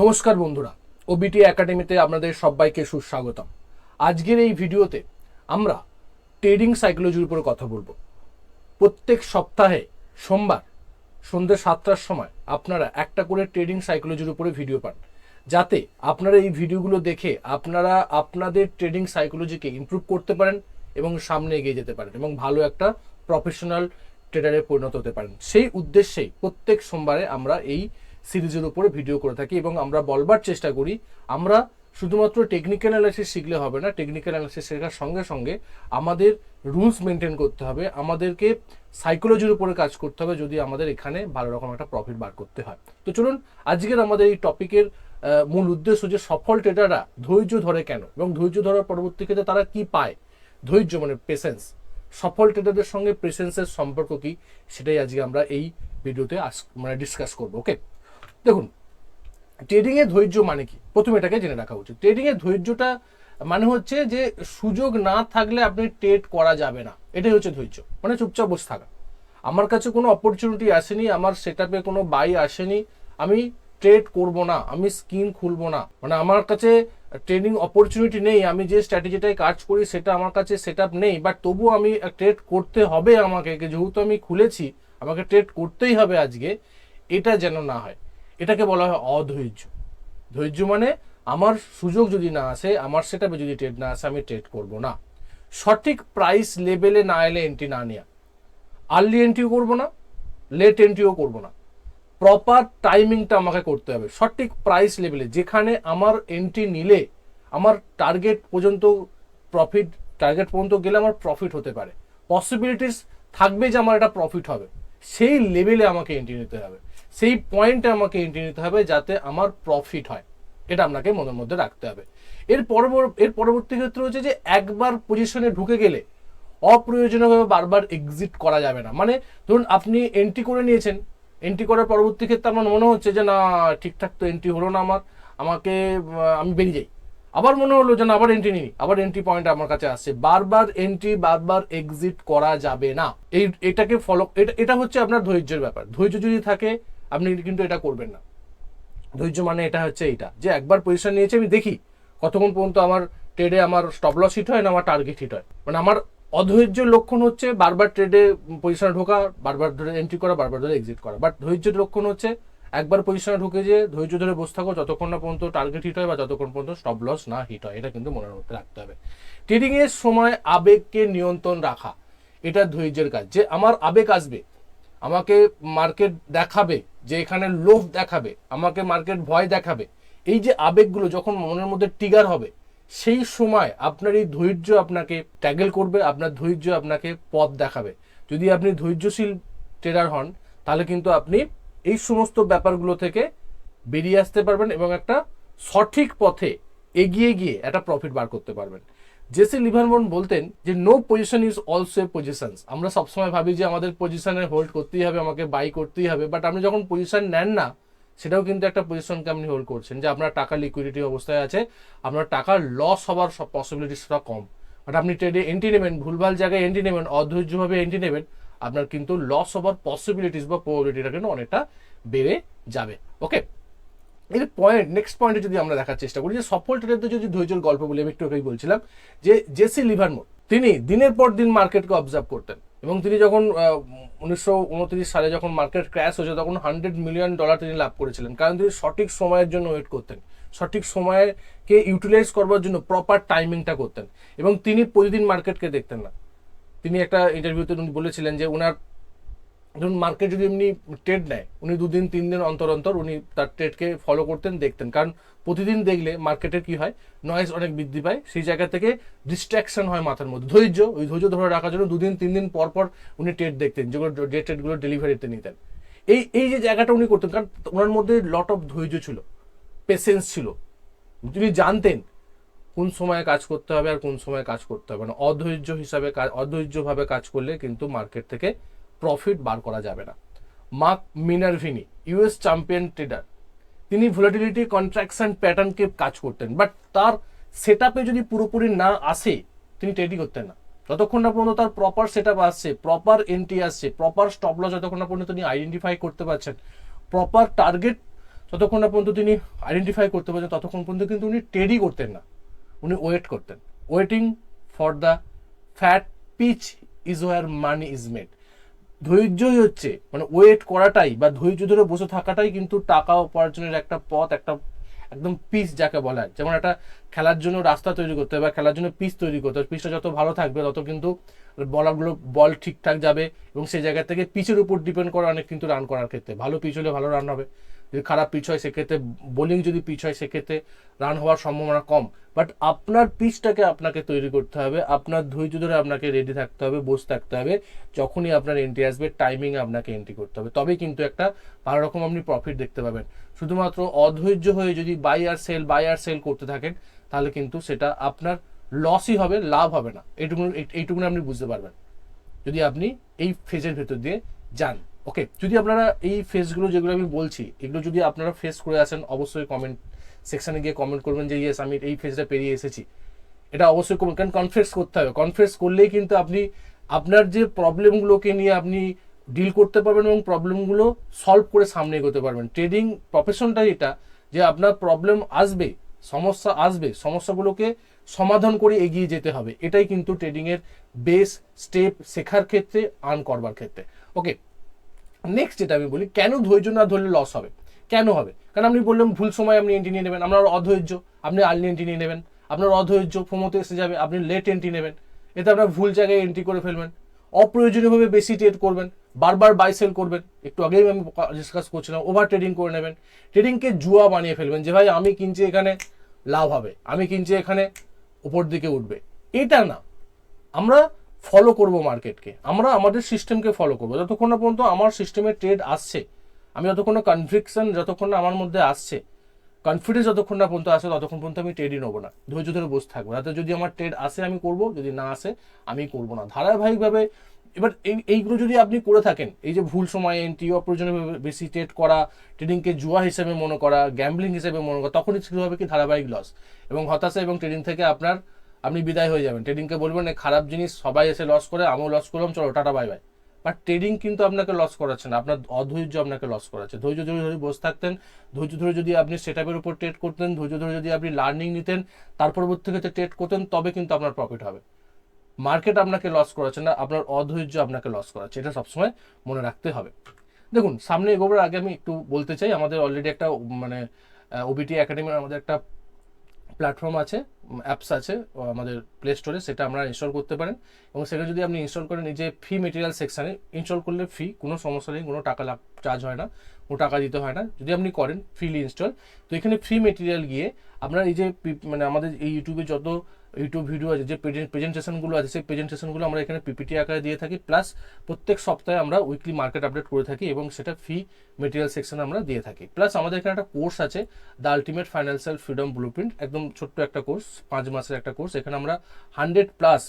নমস্কার বন্ধুরা ওবিটি একাডেমিতে আপনাদের সবাইকে সুস্বাগতম। আজকের এই ভিডিওতে আমরা ট্রেডিং সাইকোলজির উপর কথা বলব। প্রত্যেক সপ্তাহে সোমবার সন্ধ্যে সাতটার সময় আপনারা একটা করে ট্রেডিং সাইকোলজির উপরে ভিডিও পান। যাতে আপনারা এই ভিডিওগুলো দেখে আপনারা আপনাদের ট্রেডিং সাইকোলজিকে ইমপ্রুভ করতে পারেন এবং সামনে এগিয়ে যেতে পারেন এবং ভালো একটা প্রফেশনাল ট্রেডারে পরিণত হতে পারেন। সেই উদ্দেশ্যেই প্রত্যেক সোমবারে আমরা এই সিরিজের উপরে ভিডিও করে থাকি এবং আমরা বলবার চেষ্টা করি, আমরা শুধুমাত্র টেকনিক্যাল অ্যানালিসিস শিখলে হবে না টেকনিক্যাল অ্যানালিসিস শেখার সঙ্গে সঙ্গে আমাদের রুলস মেনটেন করতে হবে, আমাদেরকে সাইকোলজির উপরে কাজ করতে হবে যদি আমাদের এখানে ভালো রকম একটা প্রফিট বার করতে হয়। তো চলুন, আজকের আমাদের এই টপিকের মূল উদ্দেশ্য যে সফল ট্রেডাররা ধৈর্য ধরে কেন এবং ধৈর্য ধরার পরবর্তী ক্ষেত্রে তারা কি পায়? ধৈর্য মানে পেশেন্স সফল ট্রেডারদের সঙ্গে পেশেন্সের সম্পর্ক কি? সেটাই আজকে আমরা এই ভিডিওতে আস- মানে ডিসকাস করব ওকে দেখুন ট্রেডিং এ ধৈর্য মানে কি? প্রথমে এটাকে জেনে রাখা উচিত। ট্রেডিং এর ধৈর্যটা মানে হচ্ছে যে, সুযোগ না থাকলে আপনি ট্রেড করা যাবে না। এটাই হচ্ছে ধৈর্য। মানে চুপচাপ বসে থাকা। আমার কাছে কোনো অপরচুনিটি আসেনি, আমার সেট কোনো বাই আসেনি, আমি ট্রেড করব না, আমি স্কিম খুলবো না। মানে আমার কাছে ট্রেডিং অপরচুনিটি নেই, আমি যে স্ট্র্যাটেজিটায় কাজ করি সেটা আমার কাছে সেট নেই বাট তবুও আমি ট্রেড করতে হবে আমাকে, যেহেতু আমি খুলেছি, আমাকে ট্রেড করতেই হবে আজকে, এটা যেন না হয়। এটাকে বলা হয় অধৈর্য। ধৈর্য মানে আমার সুযোগ যদি না আসে, আমার সেটাপে যদি ট্রেড না আসে, আমি ট্রেড করব না। সঠিক প্রাইস লেভেলে না এলে এন্ট্রি না নেওয়া আর্লি এন্ট্রিও করব না লেট এন্ট্রিও করব না। প্রপার টাইমিংটা আমাকে করতে হবে। সঠিক প্রাইস লেভেলে যেখানে আমার এন্ট্রি নিলে, আমার টার্গেট পর্যন্ত প্রফিট টার্গেট পর্যন্ত গেলে আমার প্রফিট হতে পারে। পসিবিলিটিস থাকবে যে আমার এটা প্রফিট হবে। সেই লেভেলে আমাকে এন্ট্রি নিতে হবে। সেই পয়েন্টে আমাকে এন্ট্রি নিতে হবে যাতে আমার প্রফিট হয়। এটা আপনাকে মনের মধ্যে রাখতে হবে। এর পরবর- এর পরবর্তী ক্ষেত্রে হচ্ছে যে একবার পজিশনে ঢুকে গেলে অপ্রয়োজনীয়ভাবে বারবার এক্সিট করা যাবে না। মানে ধরুন আপনি এন্ট্রি করে নিয়েছেন। এন্ট্রি করার পরবর্তী ক্ষেত্রে আমার মনে হচ্ছে যে না, ঠিকঠাক তো এন্ট্রি হলো না আমার। আমাকে আমি বেরিয়ে যাই। আবার মনে হলো যে না, আবার এন্ট্রি নিই। আবার এন্ট্রি পয়েন্ট আমার কাছে আসছে। বারবার এন্ট্রি বারবার এক্সিট করা যাবে না। এই, এটাকে ফলো এটা এটা হচ্ছে আপনার ধৈর্যের ব্যাপার। ধৈর্য যদি থাকে আপনি কিন্তু এটা করবেন না। ধৈর্য মানে এটা হচ্ছে এইটা। যে একবার পজিশন নিয়েছে, আমি দেখি কতক্ষণ পর্যন্ত আমার ট্রেডে আমার স্টপ লস হিট হয় না আমার টার্গেট হিট হয়। মানে আমার অধৈর্যের লক্ষণ হচ্ছে বারবার ট্রেডে পজিশনে ঢোকা, বারবার ধরে এন্ট্রি করা, বারবার ধরে এক্সিট করা। বাট ধৈর্যের লক্ষণ হচ্ছে একবার পজিশনে ঢুকে যে ধৈর্য ধরে বসে থাকো, যতক্ষণ না পর্যন্ত টার্গেট হিট হয় বা যতক্ষণ পর্যন্ত স্টপ লস না হিট হয়। এটা কিন্তু মনের মধ্যে রাখতে হবে। ট্রেডিং এর সময় আবেগকে নিয়ন্ত্রণ রাখা, এটা ধৈর্যের কাজ। যে আমার আবেগ আসবে, আমাকে মার্কেট দেখাবে যে এখানে লোভ দেখাবে, আমাকে মার্কেট ভয় দেখাবে, এই যে আবেগগুলো যখন মনের মধ্যে টিগার হবে, সেই সময় আপনার এই ধৈর্য আপনাকে ট্যাগেল করবে, আপনার ধৈর্য আপনাকে পথ দেখাবে। যদি আপনি ধৈর্যশীল ট্রেডার হন, তাহলে কিন্তু আপনি এই সমস্ত ব্যাপারগুলো থেকে বেরিয়ে আসতে পারবেন এবং একটা সঠিক পথে এগিয়ে গিয়ে একটা প্রফিট বার করতে পারবেন। জেসি লিভারমন বলতেন যে no position is also a position আমরা সবসময় ভাবি যে, আমাদের পজিশনে হোল্ড করতেই হবে, আমাকে বাই করতেই হবে। বাট আপনি যখন পজিশন নেন না, সেটাও কিন্তু একটা পজিশনকে আপনি হোল্ড করছেন যে, আপনার টাকা লিকুইডিটি অবস্থায় আছে, আপনার টাকার লস হওয়ার সব পসিবিলিটিসটা কম। বাট আপনি ট্রেডে এন্ট্রি নেবেন, ভুলভাল জায়গায় এন্ট্রি নেবেন, অধৈর্যভাবে এন্ট্রি নেবেন, আপনার কিন্তু লস হওয়ার পসিবিলিটিস বা প্রবাবিলিটিটা কিন্তু অনেকটা বেড়ে যাবে। ওকে এর পয়েন্ট নেক্সট পয়েন্টে যদি আমরা দেখার চেষ্টা করি, যে সফল ট্রেডারদের যদি ধৈর্যের গল্প বলি, আমি একটু আগেই বলছিলাম, যে জেসি লিভারমোর তিনি দিনের পর দিন মার্কেটকে অবজার্ভ করতেন এবং তিনি যখন উনিশশো উনত্রিশ সালে যখন মার্কেট ক্র্যাশ হয়েছে, তখন হান্ড্রেড মিলিয়ন ডলার তিনি লাভ করেছিলেন। কারণ তিনি সঠিক সময়ের জন্য ওয়েট করতেন। সঠিক সময়কে ইউটিলাইজ করবার জন্য প্রপার টাইমিংটা করতেন। এবং তিনি প্রতিদিন মার্কেটকে দেখতেন না। তিনি একটা ইন্টারভিউতে উনি বলেছিলেন যে ওনার ধরুন মার্কেট যদি এমনি ট্রেড নেয়, উনি দুদিন তিন দিন অন্তর অন্তর উনি তার ট্রেডকে ফলো করতেন, দেখতেন। কারণ প্রতিদিন দেখলে মার্কেটের কি হয়? নয়েজ অনেক বৃদ্ধি পায়। সেই জায়গা থেকে ডিস্ট্রাকশন হয় মাথার মধ্যে। ধৈর্য, ওই ধৈর্য ধরে রাখার জন্য দুদিন তিন দিন পর পর উনি ট্রেড দেখতেন যেগুলো যে ট্রেডগুলো ডেলিভারিতে নিতেন। এই এই যে জায়গাটা উনি করতেন, কারণ ওনার মধ্যে লট অফ ধৈর্য ছিল পেশেন্স ছিল। তিনি জানতেন কোন সময়ে কাজ করতে হবে আর কোন সময়ে কাজ করতে হবে না। অধৈর্য হিসাবে অধৈর্যভাবে কাজ করলে কিন্তু মার্কেট থেকে প্রফিট বার করা যাবে না। Mark Minervini US champion trader তিনি ভোলাটিলিটি কন্ট্রাকশন প্যাটার্নকে কাজ করতেন বাট তার সেট যদি পুরোপুরি না আসে, তিনি ট্রেডই করতেন না। যতক্ষণ না পর্যন্ত তার প্রপার সেট আসছে প্রপার এন্ট্রি আসছে প্রপার স্টপ লস যতক্ষণ না পর্যন্ত তিনি আইডেন্টিফাই করতে পারছেন প্রপার টার্গেট যতক্ষণ না পর্যন্ত তিনি আইডেন্টিফাই করতে পারছেন, ততক্ষণ পর্যন্ত কিন্তু উনি ট্রেডই করতেন না। উনি ওয়েট করতেন। Waiting for the fat pitch is where money is made ধৈর্যই হচ্ছে মানে ওয়েট করাটাই বা ধৈর্য ধরে বসে থাকাটাই কিন্তু টাকা উপার্জনের একটা পথ, একটা একদম পিস যাকে বলা হয়। যেমন একটা খেলার জন্য রাস্তা তৈরি করতে হবে বা খেলার জন্য পিচ তৈরি করতে হবে। পিচটা যত ভালো থাকবে, তত কিন্তু বলারগুলো, বল ঠিকঠাক যাবে এবং সেই জায়গা থেকে পিচের উপর ডিপেন্ড করে অনেক কিন্তু রান করার ক্ষেত্রে। ভালো পিচ হলে ভালো রান হবে। যদি খারাপ পিচ হয়, সেক্ষেত্রে বোলিং যদি পিচ হয়, সেক্ষেত্রে রান হওয়ার সম্ভাবনা কম। বাট আপনার পিচটাকে আপনাকে তৈরি করতে হবে, আপনার ধৈর্য ধরে আপনাকে রেডি থাকতে হবে, বসে থাকতে হবে, যখনই আপনার এন্ট্রি আসবে টাইমিং আপনাকে এন্ট্রি করতে হবে। তবেই কিন্তু একটা ভালো রকম আপনি প্রফিট দেখতে পাবেন। শুধুমাত্র অধৈর্য হয়ে যদি বাই আর সেল বাই আর সেল করতে থাকেন তাহলে কিন্তু সেটা আপনার লসই হবে, লাভ হবে না। এইটুকু এইটুকুনি আপনি বুঝতে পারবেন। যদি আপনি এই ফেজের ভেতর দিয়ে যান ওকে যদি আপনারা এই ফেজগুলো যেগুলো আমি বলছি, এগুলো যদি আপনারা ফেস করে আসেন, অবশ্যই কমেন্ট সেকশানে গিয়ে কমেন্ট করবেন যে ইয়েস আমি এই ফেজটা পেরিয়ে এসেছি। এটা অবশ্যই কারণ কনফেস করতে হবে। কনফেস করলেই কিন্তু আপনি, আপনার যে প্রবলেমগুলোকে নিয়ে আপনি ডিল করতে পারবেন এবং প্রবলেমগুলো সলভ করে সামনে এগোতে পারবেন। ট্রেডিং প্রফেশনটাই এটা যে, আপনার প্রবলেম আসবে সমস্যা আসবে, সমস্যাগুলোকে সমাধান করে এগিয়ে যেতে হবে। এটাই কিন্তু ট্রেডিংয়ের বেস স্টেপ শেখার ক্ষেত্রে আর্ন করবার ক্ষেত্রে। ওকে নেক্সট যেটা আমি বলি, কেন ধৈর্য না ধরলে লস হবে? কেন হবে? কারণ আপনি বললাম ভুল সময় আপনি এন্ট্রি নিয়ে নেবেন, আপনার অধৈর্য, আপনি আর্লি এন্ট্রি নিয়ে নেবেন, আপনার অধৈর্য ফোমোতে এসে যাবে, আপনি লেট এন্ট্রি নেবেন। এতে আপনার ভুল জায়গায় এন্ট্রি করে ফেলবেন, অপ্রয়োজনীয়ভাবে বেশি ট্রেড করবেন। বারবার বাই সেল করবেন। একটু আগেই আমি ডিসকাস করছিলাম ওভার ট্রেডিং করে নেবেন। ট্রেডিংকে জুয়া বানিয়ে ফেলবেন যে, ভাই, আমি কিনছি এখানে, লাভ হবে। আমি কিনছি এখানে, উপর দিকে উঠবে। এটা না। আমরা ফলো করব মার্কেটকে আমরা আমাদের সিস্টেমকে ফলো করব। যতক্ষণ না পর্যন্ত আমার সিস্টেমে ট্রেড আসছে, আমি যতক্ষণ না কনভিকশন যতক্ষণ না আমার মধ্যে আসছে কনফিডেন্স যতক্ষণ না পর্যন্ত আসে, ততক্ষণ পর্যন্ত আমি ট্রেডই নেব না। ধৈর্য ধরে বসে থাকব। তাতে যদি আমার ট্রেড আসে, আমি করব। যদি না আসে, আমি করব না। ধারাবাহিকভাবে এবার এই, এইগুলো যদি আপনি করে থাকেন, এই যে ভুল সময়ে এন্ট্রি অপ্রয়োজনীয় বেশি ট্রেড করা ট্রেডিংকে জুয়া হিসেবে মনে করা গ্যাম্বলিং হিসেবে মনে করা, তখনই শুরু হবে কি ধারাবাহিক লস এবং হতাশা এবং ট্রেডিং থেকে আপনার, আপনি বিদায় হয়ে যাবেন। ট্রেডিংকে বলবেন, "এ খারাপ জিনিস, সবাই এসে লস করে, আমিও লস করলাম, চলো, tata bye bye but trading কিন্তু আপনাকে লস করাচ্ছে না, আপনার অধৈর্য আপনাকে লস করাচ্ছে। ধৈর্য ধরে ধরে বসে থাকতেন, ধৈর্য ধরে যদি আপনি সেটআপের উপর ট্রেড করতেন, ধৈর্য ধরে যদি আপনি লার্নিং নিতেন, তার পরবর্তী ক্ষেত্রে ট্রেড করতেন, তবে কিন্তু আপনার প্রফিট হবে। মার্কেট আপনাকে লস করাচ্ছে না, আপনার অধৈর্য আপনাকে লস করাচ্ছে, এটা সবসময় মনে রাখতে হবে। দেখুন, সামনে এগোবার আগে আমি একটু বলতে চাই, আমাদের অলরেডি একটা মানে ওবিটি একাডেমির আমাদের একটা প্ল্যাটফর্ম আছে অ্যাপস আছে আমাদের প্লে স্টোরে সেটা আমরা ইনস্টল করতে পারেন। এবং সেটা যদি আপনি ইনস্টল করেন নিজে ফি মেটেরিয়াল সেকশানে ইনস্টল করলে ফি কোনো সমস্যা নেই, কোনো টাকা চার্জ হয় না। কোনো টাকা দিতে হয় না, যদি আপনি করেন ফ্রিলি ইনস্টল তো এখানে ফ্রি মেটেরিয়াল গিয়ে আপনার এই যে মানে আমাদের এই ইউটিউবে যত ইউটিউব ভিডিও আছে, যে প্রেজেন্টেশনগুলো আছে, সেই প্রেজেন্টেশনগুলো আমরা এখানে পিপিটি আকারে দিয়ে থাকি। প্লাস প্রত্যেক সপ্তাহে আমরা উইকলি মার্কেট আপডেট করে থাকি এবং সেটা ফ্রি মেটেরিয়াল সেকশনে আমরা দিয়ে থাকি। প্লাস আমাদের এখানে একটা কোর্স আছে the ultimate financial freedom blue একদম ছোট্ট একটা কোর্স পাঁচ মাসের একটা কোর্স এখানে আমরা হান্ড্রেড প্লাস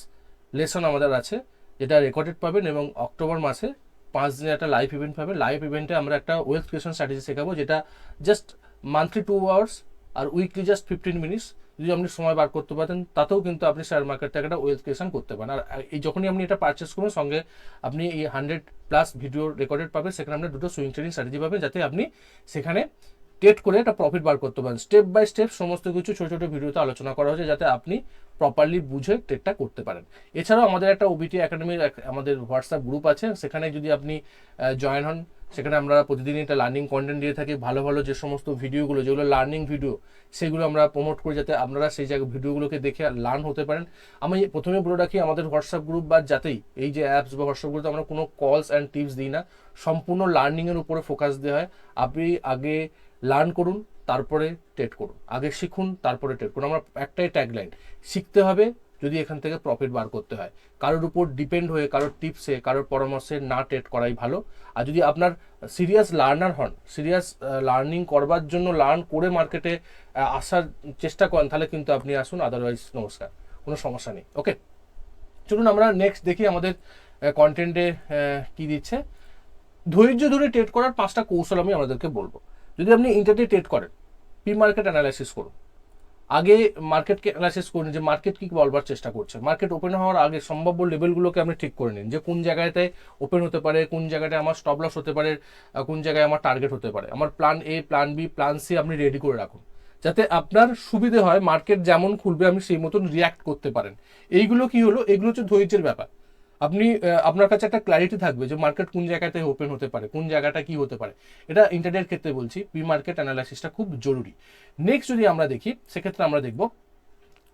লেসন আমাদের আছে, যেটা রেকর্ডেড পাবেন এবং অক্টোবর মাসে পাঁচ দিনের একটা লাইভ ইভেন্ট পাবে। লাইভ ইভেন্টে আমরা একটা ওয়েলথ ক্রিয়েশন স্ট্র্যাটেজি শেখাবো, যেটা জাস্ট মান্থলি টু আওয়ার্স আর উইকলি জাস্ট ফিফটিন মিনিটস যদি আপনি সময় বার করতে পারেন, তাতেও কিন্তু আপনি শেয়ার মার্কেট থেকে একটা ওয়েলথ ক্রিয়েশন করতে পারেন। আর এই যখনই আপনি এটা পারচেস করবেন, সঙ্গে আপনি এই হান্ড্রেড প্লাস ভিডিও রেকর্ডেড পাবেন। সেখানে আপনি দুটো সুইং ট্রেডিং স্ট্র্যাটেজি পাবেন, যাতে আপনি সেখানে ট্রেড করে একটা প্রফিট বার করতে পারেন। স্টেপ বাই স্টেপ সমস্ত কিছু ছোটো ছোটো ভিডিওতে আলোচনা করা হয়েছে যাতে আপনি প্রপারলি বুঝে ট্রেডটা করতে পারেন। এছাড়াও আমাদের একটা ওবিটি একাডেমির আমাদের হোয়াটসঅ্যাপ গ্রুপ আছে, সেখানে যদি আপনি জয়েন হন, সেখানে আমরা প্রতিদিনই একটা লার্নিং কন্টেন্ট দিয়ে থাকি। ভালো ভালো যে সমস্ত ভিডিওগুলো যেগুলো লার্নিং ভিডিও সেগুলো আমরা প্রমোট করি যাতে আপনারা সেই জায়গায় ভিডিওগুলোকে দেখে লার্ন হতে পারেন। আমি প্রথমে বলে রাখি, আমাদের হোয়াটসঅ্যাপ গ্রুপ বা যাতেই এই যে অ্যাপস বা হোয়াটসঅ্যাপগুলোতে আমরা কোনো কলস অ্যান্ড টিপস দিই না। সম্পূর্ণ লার্নিংয়ের উপরে ফোকাস দেওয়া হয়। আপনি আগে লার্ন করুন, তারপরে ট্রেড করুন। আগে শিখুন, তারপরে ট্রেড করুন। আমরা একটাই ট্যাগলাইন শিখতে হবে যদি এখান থেকে প্রফিট বার করতে হয়। কারোর উপর ডিপেন্ড হয়ে, কারোর টিপসে কারোর পরামর্শে না ট্রেড করাই ভালো। আর যদি আপনার সিরিয়াস লার্নার হন সিরিয়াস লার্নিং করবার জন্য লার্ন করে মার্কেটে আসার চেষ্টা করেন, তাহলে কিন্তু আপনি আসুন। আদারওয়াইজ নমস্কার। কোনো সমস্যা নেই। ওকে চলুন আমরা নেক্সট দেখি আমাদের কন্টেন্টে কি দিচ্ছে। ধৈর্য ধরে ট্রেড করার পাঁচটা কৌশল আমি আমাদেরকে বলব। যদি আপনি ইন্টারডে ট্রেড করেন প্রি মার্কেট অ্যানালাইসিস করুন। আগে মার্কেটকে অ্যানালাইসিস করুন, যে মার্কেট কী বলবার চেষ্টা করছে। মার্কেট ওপেন হওয়ার আগে সম্ভাব্য লেভেলগুলোকে আপনি ঠিক করে নিন, যে কোন জায়গাতে ওপেন হতে পারে, কোন জায়গাটায় আমার স্টপ লস হতে পারে কোন জায়গায় আমার টার্গেট হতে পারে। আমার plan A plan B plan C আপনি রেডি করে রাখুন, যাতে আপনার সুবিধে হয় মার্কেট যেমন খুলবে, আপনি সেই মতন রিয়াক্ট করতে পারেন। এইগুলো কি হলো? এগুলো হচ্ছে ধৈর্যের ব্যাপার। আপনি আপনার কাছে একটা ক্ল্যারিটি থাকবে যে মার্কেট কোন জায়গাতে ওপেন হতে পারে, কোন জায়গাটা কি হতে পারে। এটা ইন্টারনেট ক্ষেত্রে বলছি প্রি মার্কেট অ্যানালাইসিসটা খুব জরুরি। নেক্সট যদি আমরা দেখি, সেক্ষেত্রে আমরা দেখব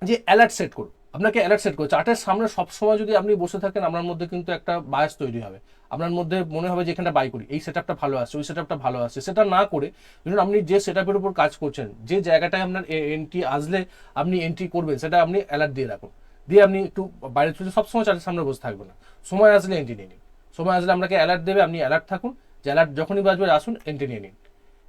যে অ্যালার্ট সেট করুন। আপনাকে অ্যালার্ট সেট করুন। চার্টের সামনে সবসময় যদি আপনি বসে থাকেন, আপনার মধ্যে কিন্তু একটা বায়াস তৈরি হবে। আপনার মধ্যে মনে হবে যে এখানটা বাই করি, এই সেট ভালো আসছে, ওই সেট ভালো আসছে। সেটা না করে, ধরুন আপনি যে সেট উপর কাজ করছেন, যে জায়গাটায় আপনার এন্ট্রি আসলে আপনি এন্ট্রি করবেন, সেটা আপনি অ্যালার্ট দিয়ে রাখুন। দিয়ে আপনি একটু বাইরে চলে সবসময় চার্টের সামনে বসে থাকবেন না। সময় আসলে এন্ট্রি নিয়ে নিন। সময় আসলে আপনাকে অ্যালার্ট দেবে, আপনি অ্যালার্ট থাকুন, যে অ্যালার্ট যখনই বাজবে, আসুন এন্ট্রি নিয়ে নিন।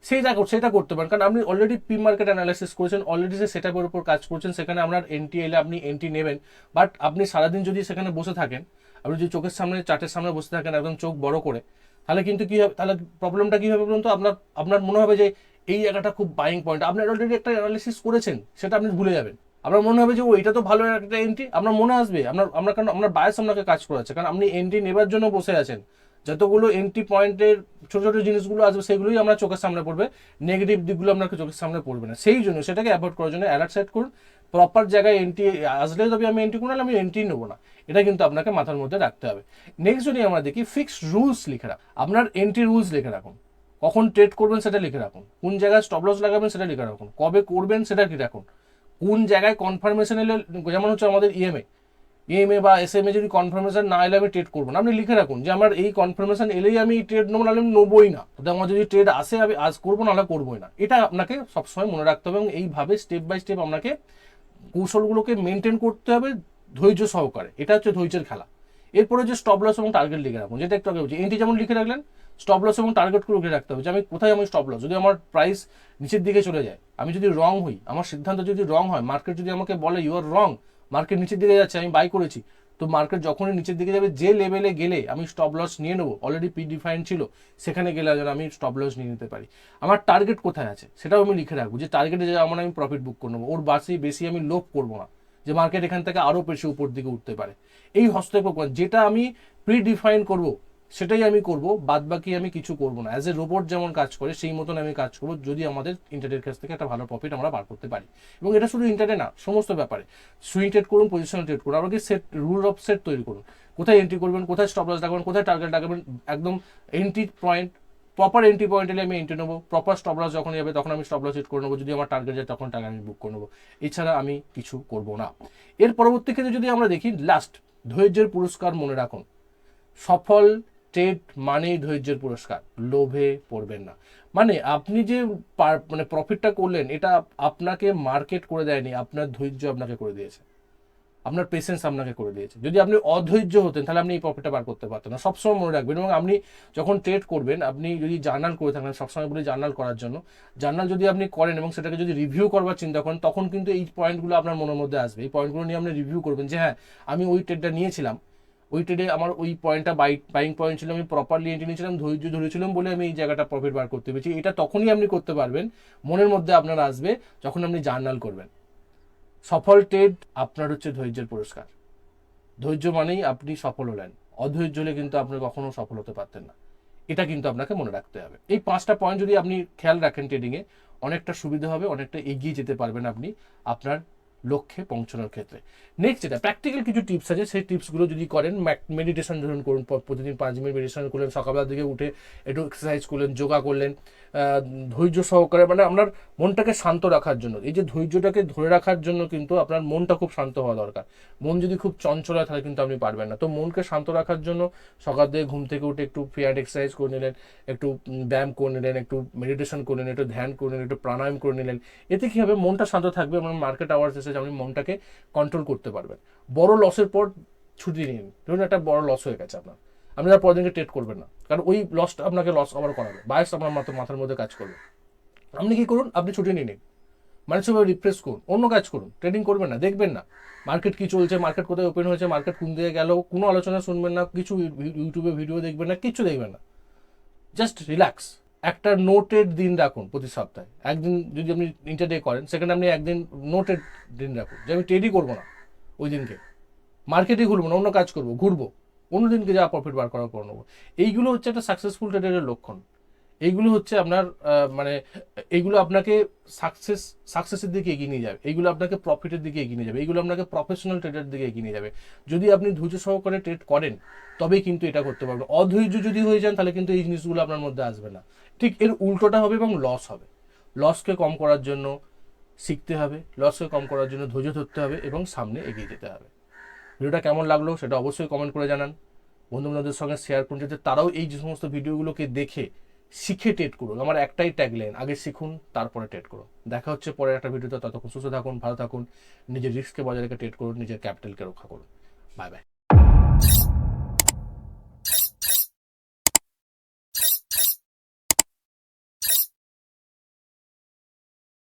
সেইটা সেটা করতে পারেন, কারণ আপনি অলরেডি প্রি মার্কেট অ্যানালাইসিস করেছেন অলরেডি যে সেটাপের উপর কাজ করছেন, সেখানে আপনার এন্ট্রি এলে আপনি এন্ট্রি নেবেন। বাট আপনি সারাদিন যদি সেখানে বসে থাকেন, আপনি যদি চোখের সামনে, চার্টের সামনে বসে থাকেন, একদম চোখ বড় করে, তাহলে কিন্তু কী হবে, তাহলে প্রবলেমটা কী হবে বলুন তো? আপনার আপনার মনে হবে যে এই জায়গাটা খুব বাইং পয়েন্ট আপনি অলরেডি একটা অ্যানালিসিস করেছেন, সেটা আপনি ভুলে যাবেন। আপনার মনে হবে যে, ও, এটা তো ভালো একটা এন্ট্রি আপনার মনে আসবে আপনার আপনার কারণ আপনার বায়াস আপনাকে কাজ করাচ্ছে। কারণ আপনি এন্ট্রি নেবার জন্য বসে আছেন। যতগুলো এন্ট্রি পয়েন্টের ছোট ছোট জিনিসগুলো আসবে, সেগুলোই আমরা চোখের সামনে পড়বে। নেগেটিভ দিকগুলো আপনাকে চোখের সামনে পড়বে না। সেই জন্য সেটাকে অ্যাভয়েড করার জন্য অ্যালার্ট সেট করুন। প্রপার জায়গায় এন্ট্রি আসলে তবে আমি এন্ট্রি করলে আমি এন্ট্রি নেব না। এটা কিন্তু আপনাকে মাথার মধ্যে রাখতে হবে। নেক্সট যদি আমরা দেখি ফিক্সড রুলস লিখে রাখুন। আপনার এন্ট্রি রুলস লিখে রাখুন। কখন ট্রেড করবেন সেটা লিখে রাখুন। কোন জায়গায় স্টপ লস লাগাবেন সেটা লিখে রাখুন। কবে করবেন সেটা লিখে রাখুন। কোন জায়গায় কনফার্মেশন এলে, যেমন হচ্ছে আমাদের E ইএমএ ইএমএ বা এস এম এ যদি কনফার্মেশন না এলে আমি ট্রেড করব না। আপনি লিখে রাখুন যে আমার এই কনফার্মেশন এলেই আমি ট্রেড নেব, নাহলে আমি নেবোই না। তো আমার যদি ট্রেড আসে, আমি আজ করব, নাহলে করবোই না। এটা আপনাকে সবসময় মনে রাখতে হবে এবং এইভাবে স্টেপ বাই স্টেপ আপনাকে কৌশলগুলোকে মেনটেন করতে হবে ধৈর্য সহকারে। এটা হচ্ছে ধৈর্যের খেলা। এরপরে যে স্টপ লস এবং টার্গেট লিখে রাখুন, যেটা একটু আগে বলছি। এনটি যেমন লিখে রাখলেন স্টপ লস এবং টার্গেট করে লিখে রাখতে হবে যে আমি কোথায় আমি স্টপ লস যদি আমার প্রাইস নিচের দিকে চলে যায়, আমি যদি রং হই, আমার সিদ্ধান্ত যদি রং হয় মার্কেট যদি আমাকে বলে ইউ আর রং মার্কেট নিচের দিকে যাচ্ছে, আমি বাই করেছি, তো মার্কেট যখনই নিচের দিকে যাবে, যে লেভেলে গেলে আমি স্টপ লস নিয়ে নেব। অলরেডি পি ডিফাইন ছিল, সেখানে গেলে যেন আমি স্টপ লস নিয়ে নিতে পারি। আমার টার্গেট কোথায় আছে? সেটাও আমি লিখে রাখব যে টার্গেটে যে আমার আমি প্রফিট বুক করে নেব। ওর বাসি বেশি আমি লোভ করব না, যে মার্কেট এখান থেকে আরও বেশি উপর দিকে উঠতে পারে। এই হস্তক্ষেপ। যেটা আমি প্রি ডিফাইন করব সেটাই আমি করব বাদ বাকি আমি কিছু করব না। অ্যাজ এ রোবট যেমন কাজ করে, সেই মতন আমি কাজ করব, যদি আমাদের ইন্টারনেট কাছ থেকে একটা ভালো প্রফিট আমরা বার করতে পারি। এবং এটা শুধু ইন্টারনেট না, সমস্ত ব্যাপারে। সুইং ট্রেড করুন পজিশনাল ট্রেড করুন, আমাকে সেট রুল অফ সেট তৈরি করুন। কোথায় এন্ট্রি করবেন, কোথায় স্টপ লস লাগাবেন কোথায় টার্গেট লাগাবেন একদম entry point proper entry point এলে আমি এন্ট্রি নেব প্রপার স্টপ লস যখন যাবে তখন আমি স্টপ লস হিট করে নেব, যদি আমার টার্গেট যায় তখন টাকা আমি বুক করে নেব। এছাড়া আমি কিছু করব না। এর পরবর্তী ক্ষেত্রে যদি আমরা দেখি লাস্ট ধৈর্যের পুরস্কার মনে রাখুন। সফল ট্রেড মানে ধৈর্যের পুরস্কার। লোভে পড়বেন না। মানে আপনি যে মানে প্রফিটটা করলেন, এটা আপনাকে মার্কেট করে দেয়নি, আপনার ধৈর্য আপনাকে করে দিয়েছে। আপনার পেশেন্স আপনাকে করে দিয়েছে। যদি আপনি অধৈর্য হতেন, তাহলে আপনি এই প্রফিটটা বার করতে পারতেন না। সবসময় মনে রাখবেন এবং আপনি যখন ট্রেড করবেন, আপনি যদি জার্নাল করে থাকেন, সবসময় বলি জার্নাল করার জন্য। জার্নাল যদি আপনি করেন এবং সেটাকে যদি রিভিউ করবার চিন্তা করেন, তখন কিন্তু এই পয়েন্টগুলো আপনার মনের মধ্যে আসবে। এই পয়েন্টগুলো নিয়ে আপনি রিভিউ করবেন যে হ্যাঁ আমি ওই ট্রেডটা নিয়েছিলাম। ওই ট্রেডে আমার ওই পয়েন্টটা বাই বাইং পয়েন্ট ছিল, আমি প্রপারলি এন্ট্রি নিয়েছিলাম, ধৈর্য ধরেছিলাম বলে আমি এই জায়গাটা প্রফিট বার করতে পেরেছি। এটা তখনই আপনি করতে পারবেন, মনের মধ্যে আপনার আসবে যখন আপনি জার্নাল করবেন। সফল ট্রেড আপনার হচ্ছে ধৈর্যের পুরস্কার। ধৈর্য মানেই আপনি সফল হলেন। অধৈর্য হলে কিন্তু আপনি কখনো সফল হতে পারতেন না। এটা কিন্তু আপনাকে মনে রাখতে হবে। এই পাঁচটা পয়েন্ট যদি আপনি খেয়াল রাখেন ট্রেডিংয়ে অনেকটা সুবিধা হবে, অনেকটা এগিয়ে যেতে পারবেন আপনি আপনার লক্ষ্যে পৌঁছানোর ক্ষেত্রে। নেক্সট যেটা প্র্যাকটিক্যাল কিছু টিপস আছে, সেই টিপসগুলো যদি করেন মেডিটেশন ধরুন করুন প্রতিদিন পাঁচ মিনিট মেডিটেশন করলেন, সকালবেলার দিকে উঠে একটু এক্সারসাইজ করলেন যোগা করলেন ধৈর্য সহকারে মানে আপনার মনটাকে শান্ত রাখার জন্য। এই যে ধৈর্যটাকে ধরে রাখার জন্য কিন্তু আপনার মনটা খুব শান্ত হওয়া দরকার। মন যদি খুব চঞ্চল হয়, তাহলে কিন্তু আপনি পারবেন না। তো মনকে শান্ত রাখার জন্য সকাল থেকে ঘুম থেকে উঠে একটু হ্যান্ড এক্সারসাইজ করে নিলেন, একটু ব্যায়াম করে নিলেন, একটু মেডিটেশন করে নিলেন, একটু ধ্যান করে নিলেন, একটু প্রাণায়াম করে নিলেন। এতে কী হবে? মনটা শান্ত থাকবে, এবং মার্কেট আওয়ার্স এসে আপনি মনটাকে কন্ট্রোল করতে পারবেন। বড় লসের পর ছুটি নিন। ধরুন একটা বড় লস হয়ে গেছে আপনার। আপনি তার পরের দিনকে ট্রেড করবেন না। কারণ ওই লসটা আপনাকে লস আবার করাবে। বায়াস আপনার মাথা, মাথার মধ্যে কাজ করবে। আপনি কি করুন? আপনি ছুটি নিয়ে নিন। মানসিকভাবে রিফ্রেশ করুন। অন্য কাজ করুন। ট্রেডিং করবেন না, দেখবেন না। মার্কেট কি চলছে মার্কেট কোথায় ওপেন হয়েছে মার্কেট কোন দিকে গেল, কোনো আলোচনা শুনবেন না, কিছু ইউটিউবে ভিডিও দেখবেন না, কিছু দেখবেন না। জাস্ট রিল্যাক্স একটা নোটেড দিন রাখুন প্রতি সপ্তাহে। একদিন যদি আপনি ইন্টারডে করেন সেখানে আপনি একদিন নোটেড দিন রাখুন। যে আমি ট্রেডই করব না ওই দিনকে। মার্কেটই ঘুরবো না, অন্য কাজ করব, ঘুরবো। অন্য দিনকে যা প্রফিট বার করার পর নেব। এইগুলো হচ্ছে একটা সাকসেসফুল ট্রেডারের লক্ষণ। এইগুলো হচ্ছে আপনার মানে এইগুলো আপনাকে সাকসেস সাকসেসের দিকে এগিয়ে নিয়ে যাবে। এইগুলো আপনাকে প্রফিটের দিকে এগিয়ে নিয়ে যাবে। এইগুলো আপনাকে প্রফেশনাল ট্রেডার দিকে এগিয়ে নিয়ে যাবে। যদি আপনি ধৈর্য সহকারে ট্রেড করেন, তবেই কিন্তু এটা করতে পারবেন। অধৈর্য যদি হয়ে যান, তাহলে কিন্তু এই জিনিসগুলো আপনার মধ্যে আসবে না। ঠিক এর উল্টোটা হবে এবং লস হবে। লসকে কম করার জন্য শিখতে হবে লসকে কম করার জন্য ধৈর্য ধরতে হবে এবং সামনে এগিয়ে যেতে হবে। ভিডিওটা কেমন লাগল সেটা অবশ্যই কমেন্ট করে জানান। বন্ধু বান্ধবদের সঙ্গে শেয়ার করুন যাতে তারাও এই যে সমস্ত ভিডিওগুলোকে দেখে শিখে টেট করুন। আমার একটাই ট্যাগলাইন আগে শিখুন, তারপরে টেট করুন। দেখা হচ্ছে পরে একটা ভিডিওতে, ততক্ষণ সুস্থ থাকুন, ভালো থাকুন, নিজের রিস্ককে বজায় রেখে টেট করুন, নিজের ক্যাপিটালকে রক্ষা করুন। Bye bye